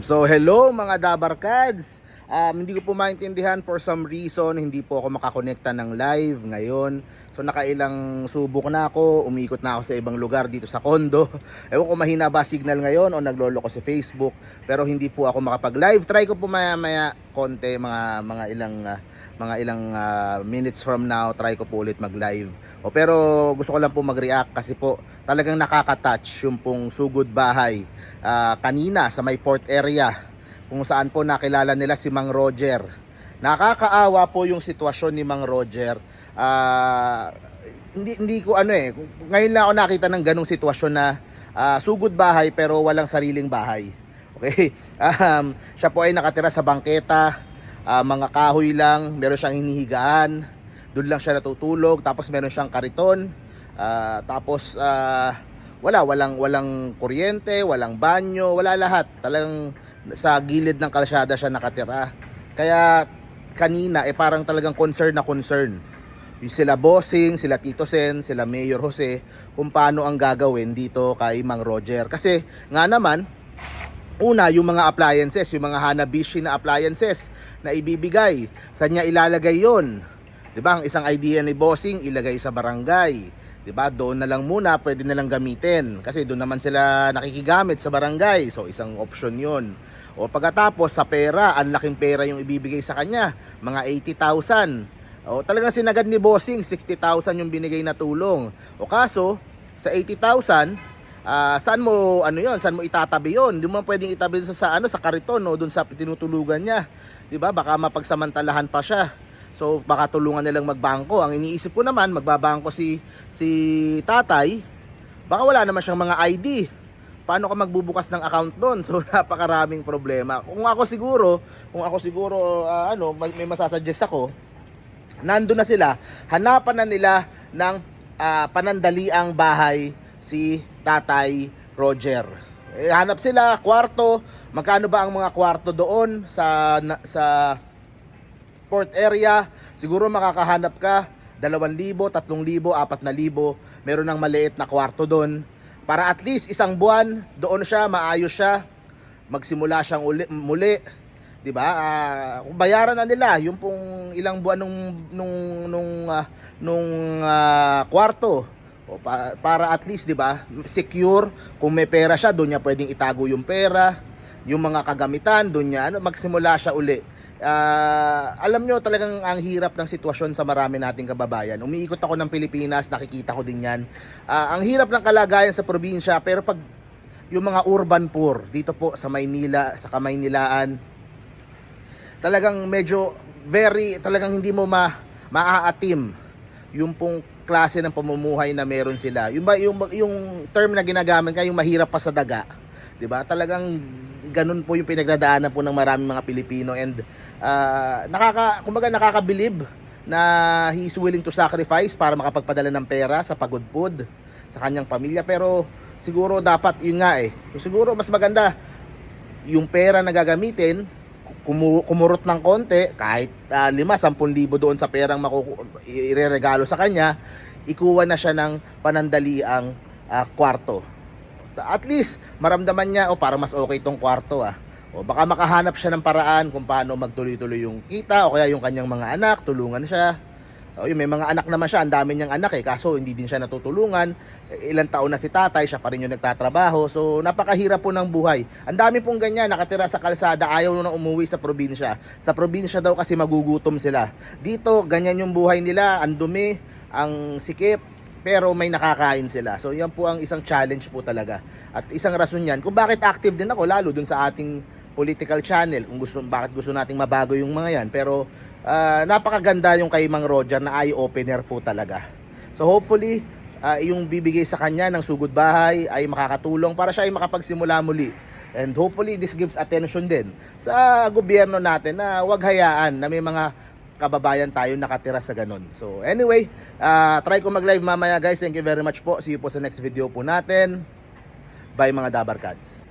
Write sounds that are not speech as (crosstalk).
So hello mga Dabarkads! Um, hindi ko po maintindihan for some reason, hindi po ako makakonekta ng live ngayon. So nakailang subok na ako, umiikot na ako sa ibang lugar dito sa condo. (laughs) Ewan ko mahina ba signal ngayon o naglolo ko sa Facebook. Pero hindi po ako makapag-live. Try ko po maya maya konti, mga, mga ilang, ah, mga ilang ah, minutes from now, try ko po ulit mag-live. O, pero gusto ko lang po mag-react kasi po talagang nakaka-touch yung pong sugod bahay ah, kanina sa may port area kung saan po nakilala nila si Mang Roger. Nakakaawa po yung sitwasyon ni Mang Roger. Ah, hindi hindi ko ano eh, ngayon lang ako nakita ng ganong sitwasyon na ah, sugod bahay pero walang sariling bahay. Okay? (laughs) Um, siya po ay nakatira sa bangketa, ah, mga kahoy lang, meron siyang hinihigaan, doon lang siya natutulog, tapos meron siyang kariton, ah, tapos ah, wala, walang walang kuryente, walang banyo, wala lahat. Talagang sa gilid ng kalsada siya nakatira. Kaya kanina eh parang talagang concern na concern. Yung sila bossing, sila Tito Sen, sila Mayor Jose kung paano ang gagawin dito kay Mang Roger. Kasi nga naman, una yung mga appliances, yung mga Hanabishi na appliances na ibibigay, saan niya ilalagay yon? 'Di ba? Ang isang idea ni bossing ilagay sa barangay. 'Di ba? Doon na lang muna pwede na lang gamitin kasi doon naman sila nakikigamit sa barangay. So isang option 'yon. O pagkatapos sa pera, ang laking pera yung ibibigay sa kanya, mga 80,000. O talagang sinagad ni Bossing, 60,000 yung binigay na tulong. O kaso, sa 80,000, ah, saan mo ano 'yon? Saan mo itatabi 'yon? Hindi mo pwedeng itabi sa, sa ano sa kariton no, doon sa tinutulugan niya. 'Di ba? Baka mapagsamantalahan pa siya. So baka tulungan nilang magbangko. Ang iniisip ko naman, magbabangko si si Tatay. Baka wala naman siyang mga ID. Paano ka magbubukas ng account doon? (laughs) So napakaraming problema. Kung ako siguro, kung ako siguro ah, ano, may, masasuggest ako, nando na sila, hanapan na nila ng ah, panandaliang bahay si Tatay Roger. Eh, hanap sila kwarto, magkano ba ang mga kwarto doon sa na- sa port area? Siguro makakahanap ka 2,000, 3,000, 4,000, meron ng maliit na kwarto doon para at least isang buwan doon siya, maayos siya, magsimula siyang uli, muli, 'di ba? Kung bayaran na nila. Yung pong ilang buwan nung nung nung ah, nung ah, kwarto. O pa- para at least 'di ba? Secure. Kung may pera siya doon niya pwedeng itago yung pera. Yung mga kagamitan doon niya ano magsimula siya uli Ah, alam nyo talagang ang hirap ng sitwasyon sa marami nating kababayan umiikot ako ng Pilipinas nakikita ko din yan Ah, ang hirap ng kalagayan sa probinsya pero pag yung mga urban poor dito po sa Maynila sa Kamaynilaan talagang medyo very talagang hindi mo ma maaatim yung pong klase ng pamumuhay na meron sila. Yung yung yung term na ginagamit ka yung mahirap pa sa daga, 'di ba? Talagang ganun po yung pinagdadaanan po ng maraming mga Pilipino and ah, nakaka kumbaga nakakabilib na he is willing to sacrifice para makapagpadala ng pera sa pagudpod sa kanyang pamilya pero siguro dapat yun nga eh. Siguro mas maganda yung pera na gagamitin kumu- kumurot ng konti kahit uh, 5 10,000 doon sa perang makuku- ireregalo sa kanya ikuha na siya ng panandaliang ah, kwarto at least maramdaman niya o para mas okay tong kwarto ah o baka makahanap siya ng paraan kung paano magtuloy-tuloy yung kita o kaya yung kanyang mga anak tulungan siya o yun, may mga anak naman siya, ang dami niyang anak eh, kaso hindi din siya natutulungan. Eh, Ilang taon na si tatay, siya pa rin yung nagtatrabaho. So, napakahirap po ng buhay. Ang dami pong ganyan, nakatira sa kalsada, ayaw na umuwi sa probinsya. Sa probinsya daw kasi magugutom sila. Dito, ganyan yung buhay nila, ang dumi, ang sikip, pero may nakakain sila. So, yan po ang isang challenge po talaga. At isang rason yan, kung bakit active din ako, lalo dun sa ating political channel, kung gusto, bakit gusto nating mabago yung mga yan. Pero, ah, napakaganda yung kay Mang Roger na eye-opener po talaga. So hopefully, ah, yung bibigay sa kanya ng sugod bahay ay makakatulong para siya ay makapagsimula muli. And hopefully this gives attention din sa gobyerno natin na wag hayaan na may mga kababayan tayo nakatira sa ganun. So anyway, ah, try ko mag-live mamaya guys. Thank you very much po. See you po sa next video po natin. Bye mga Dabarkads.